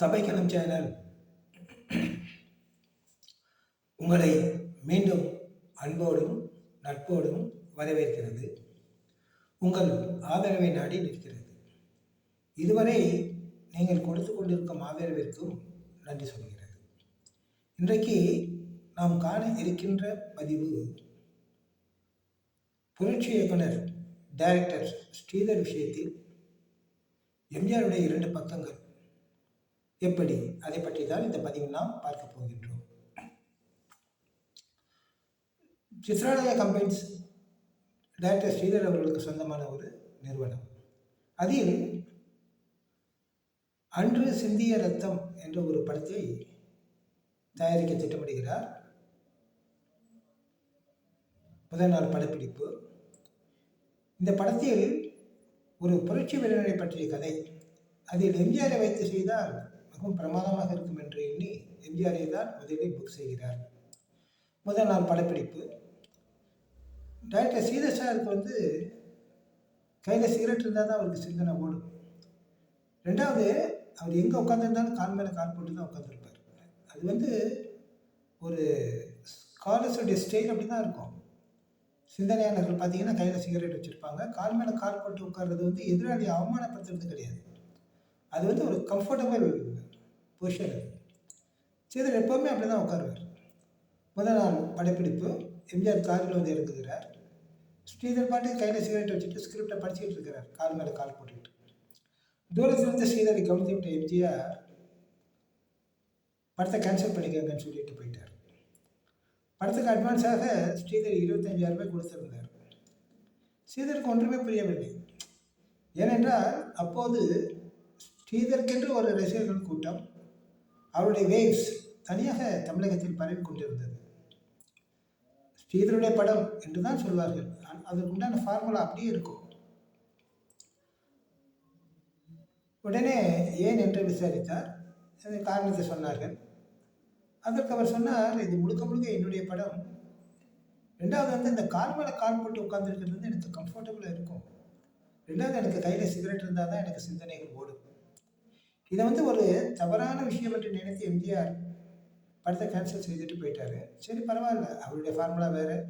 சபைக்கலம் channel உங்களை மீண்டும் அன்போடும் நட்போடும் வரவேற்கிறது. உங்கள் ஆதரவை நாடி நிற்கிறது. இதுவரை நீங்கள் கொடுத்து கொண்டிருக்கும் ஆதரவிற்கும் நன்றி சொல்கிறது. இன்றைக்கு நாம் காண இருக்கின்ற பதிவு புரட்சி இயக்குனர் டைரக்டர் ஸ்ரீதர் விஷயத்தில் எம்ஜிஆருடைய இரண்டு பக்கங்கள். எப்படி? அதை பற்றி தான் இந்த பதிவில் நாம் பார்க்க போகின்றோம். சித்ராலயா கம்பெனிஸ் டைரக்டர் ஸ்ரீதர் அவர்களுக்கு சொந்தமான ஒரு நிறுவனம். அதில் அன்று சிந்திய ரத்தம் என்ற ஒரு படத்தை தயாரிக்க திட்டமிடுகிறார். முதல் நாள் படப்பிடிப்பு. இந்த படத்தில் ஒரு புரட்சி வீரரை பற்றிய கதை அதில் எம்ஜிஆரை வைத்து செய்தால் மிகவும் பிரமாதமாக இருக்கும் என்று எண்ணி எம்ஜிஆரை தான் முதலில் புக் செய்கிறார். முதல் நாள் படப்பிடிப்பு. டைரக்டர் சீதர் சாருக்கு வந்து கையில் சிகரெட் இருந்தால் தான் அவருக்கு சிந்தனை ஓடும். ரெண்டாவது அவர் எங்கே உட்காந்துருந்தாலும் கால் மேலே கால் போட்டு தான் உட்காந்துருப்பார் அது வந்து ஒரு ஸ்காலர்ஸுடைய ஸ்டைல் அப்படி தான் இருக்கும். சிந்தனையாளர்கள் பார்த்தீங்கன்னா கையில் சிகரெட் வச்சுருப்பாங்க. கால் மேலே கால் போட்டு உட்கார்றது வந்து எதிராளியை அவமானப்படுத்துறது கிடையாது. அது வந்து ஒரு கம்ஃபர்டபுள் பொசிஷன் அது எப்போவுமே அப்படி தான் உட்காருவார். முதல் நாள் படப்பிடிப்பு. எம்ஜிஆர் காரில் வந்து இறங்குகிறார். ஸ்ரீதர் பாட்டு கையில் சிகரெட் வச்சுட்டு ஸ்கிரிப்டை படிச்சுக்கிட்டு இருக்கிறார். கால் மேலே கால் போட்டுக்கிட்டு. தூரத்திலிருந்து ஸ்ரீதரை கவனித்து விட்ட எம்ஜிஆர் படத்தை கேன்சல் பண்ணிக்கங்கன்னு சொல்லிட்டு போயிட்டார். படத்துக்கு அட்வான்ஸாக ஸ்ரீதர் இருபத்தஞ்சாயிரம் ரூபாய் கொடுத்துருந்தார். ஸ்ரீதருக்கு ஒன்றுமே புரியவில்லை. ஏனென்றால் அப்போது ஸ்ரீதருக்கென்று ஒரு ரசிகர்கள் கூட்டம் அவருடைய வேவ்ஸ் தனியாக தமிழகத்தில் பரவி கொண்டிருந்தது. ஸ்ரீதருடைய படம் என்று தான் சொல்வார்கள். அதற்கு உண்டான ஃபார்முலா அப்படியே இருக்கும். உடனே ஏன் என்று விசாரித்தார். காரணத்தை சொன்னார்கள். அதற்கு அவர் சொன்னார் இது முழுக்க முழுக்க என்னுடைய படம். ரெண்டாவது வந்து இந்த கால் மேலே கால் போட்டு உட்காந்துருக்கிறது வந்து எனக்கு கம்ஃபர்டபுளாக இருக்கும். ரெண்டாவது எனக்கு கையில் சிகரெட் இருந்தால் தான் எனக்கு சிந்தனைகள் ஓடும். இதை வந்து ஒரு தவறான விஷயம் என்று நினைத்து எம்ஜிஆர் படத்தை கேன்சல் செய்துட்டு போயிட்டாரு. சரி பரவாயில்ல. அவருடைய ஃபார்முலா வேறு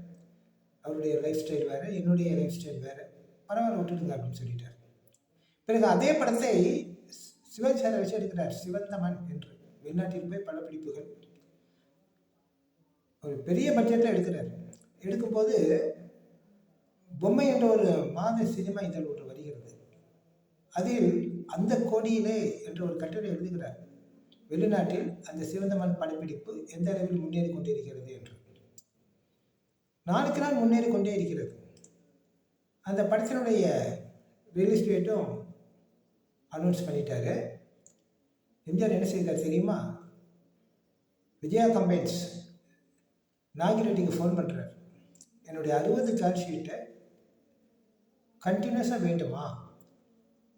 அவருடைய லைஃப் ஸ்டைல் வேறு என்னுடைய லைஃப் ஸ்டைல் வேறு. பரவாயில்ல விட்டுடுங்க அப்படின்னு சொல்லிட்டார். பிறகு அதே படத்தை சி- சிவாஜி சாரை வச்சு எடுக்கிறார். சிவந்தமன் என்று. வெளிநாட்டில் போய் படப்பிடிப்புகள். ஒரு பெரிய பட்ஜெட்டில் எடுக்கிறார். எடுக்கும்போது பொம்மை என்ற ஒரு மாத சினிமா இதழ் ஒன்று வருகிறது. அதில் அந்த கோடியிலே என்ற ஒரு கட்டுரை எழுதுகிறார். வெளிநாட்டில் அந்த சிவந்தமன் படப்பிடிப்பு எந்த அளவில் முன்னேறி கொண்டிருக்கிறது என்று. நாளுக்கு நாள் முன்னேறி கொண்டே இருக்கிறது. அந்த படத்தினுடைய ரிலீஸ் டேட்டும் அனௌன்ஸ் பண்ணிட்டாரு. எம்ஜிஆர் என்ன செய்தார் தெரியுமா? விஜயா கம்பைன்ஸ் நாகிரெட்டிக்கு ஃபோன் பண்ணுறார் என்னுடைய அறுபது கால் ஷீட்டை கண்டினியூஸாக வேண்டுமா?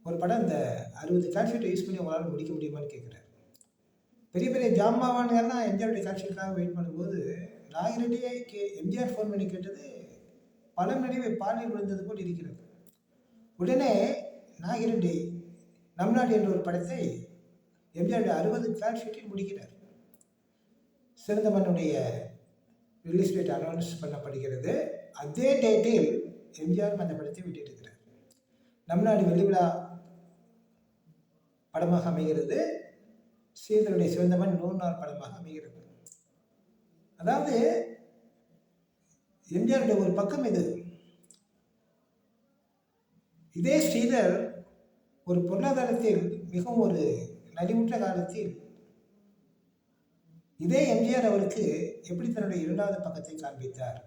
ஒரு படம் இந்த அறுபது கால்ஷீட்டை யூஸ் பண்ணி உங்களால் முடிக்க முடியுமான்னு கேட்குறாரு பெரிய பெரிய ஜாமாவான்கள்லாம் எம்ஜிஆருடைய கால் வெயிட் பண்ணும்போது நாகிரெட்டியே கே எம்ஜிஆர் ஃபோன் பண்ணி கேட்டது பலம் நடுவே பாலில் விழுந்தது போல் இருக்கிறது. உடனே நாகிரெட்டி நம்நாடு என்ற ஒரு படத்தை எம்ஜிஆருடைய அறுபது கால்ஷீட்டில் முடிக்கிறார். சிறந்த மண்ணுடைய ரிலீஸ் டேட் அனௌன்ஸ் பண்ணப்படுகிறது. அதே டேட்டில் எம்ஜிஆர் அந்த படத்தை விட்டுட்டு இருக்கிறார். நம்நாடு வெள்ளி விழா படமாக அமைகிறது. சீதனுடைய சிவந்தமன் நூறு நாள் படமாக அமைகிறது. அதாவது எம்ஜிஆருடைய ஒரு பக்கம் இது. இதே ஸ்ரீதர் ஒரு பொருளாதாரத்தில் மிகவும் ஒரு நலிவுற்ற காலத்தில் இதே எம்ஜிஆர் அவருக்கு எப்படி தன்னுடைய இரண்டாவது பக்கத்தை காண்பித்தார்?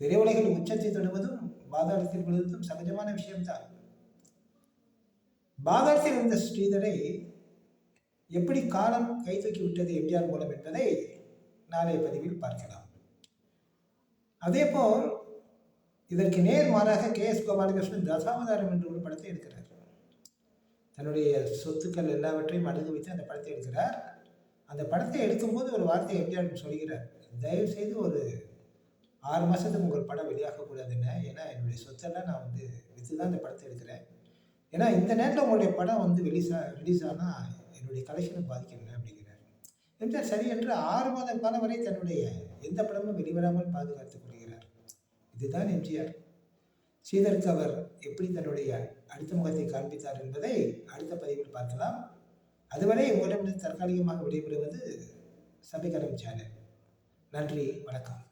திரையுலகில் உச்சத்தை தொடுவதும் பாதாளத்தில் விழுவதும் சகஜமான விஷயம்தான். பாதாளத்தில் இருந்த ஸ்ரீதரை எப்படி காலம் கை தூக்கி விட்டது எம்ஜிஆர் மூலம் என்பதை நாளைய பதிவில் பார்க்கலாம். அதேபோல் இதற்கு நேர் மாறாக கே எஸ் கோபாலகிருஷ்ணன் தசாவதாரம் என்ற ஒரு படத்தை எடுக்கிறார். தன்னுடைய சொத்துக்கள் எல்லாவற்றையும் அடகு வைத்து அந்த படத்தை எடுக்கிறார். அந்த படத்தை எடுக்கும்போது ஒரு வார்த்தை எம்ஜிஆர் சொல்கிறார்? தயவு செய்து ஒரு ஆறு மாதத்துக்கு உங்கள் படம் வெளியாகக்கூடாதுன்னு ஏன்னா என்னுடைய சொத்தெல்லாம் நான் வந்து விற்று தான் இந்த படத்தை எடுக்கிறேன். ஏன்னா இந்த நேரத்தில் உங்களுடைய படம் வந்து ரிலீஸ் ரிலீஸ் ஆனால் என்னுடைய கலெக்ஷனை பாதிக்கணும் அப்படிங்கிறார். எம்ஜிஆர் சரி என்று ஆறு மாத காலம் வரை தன்னுடைய எந்த படமும் வெளிவராமல் பாதுகாத்துக் கொள்கிறார். இதுதான் எம்ஜிஆர். ஸ்ரீதருக்கு அவர் எப்படி தன்னுடைய அடுத்த முகத்தை காண்பித்தார் என்பதை அடுத்த பதிவில் பார்க்கலாம். அதுவரை உங்களிடமிருந்து தற்காலிகமாக விடைபெறுவது சபைக்கரம் சேனல். நன்றி வணக்கம்.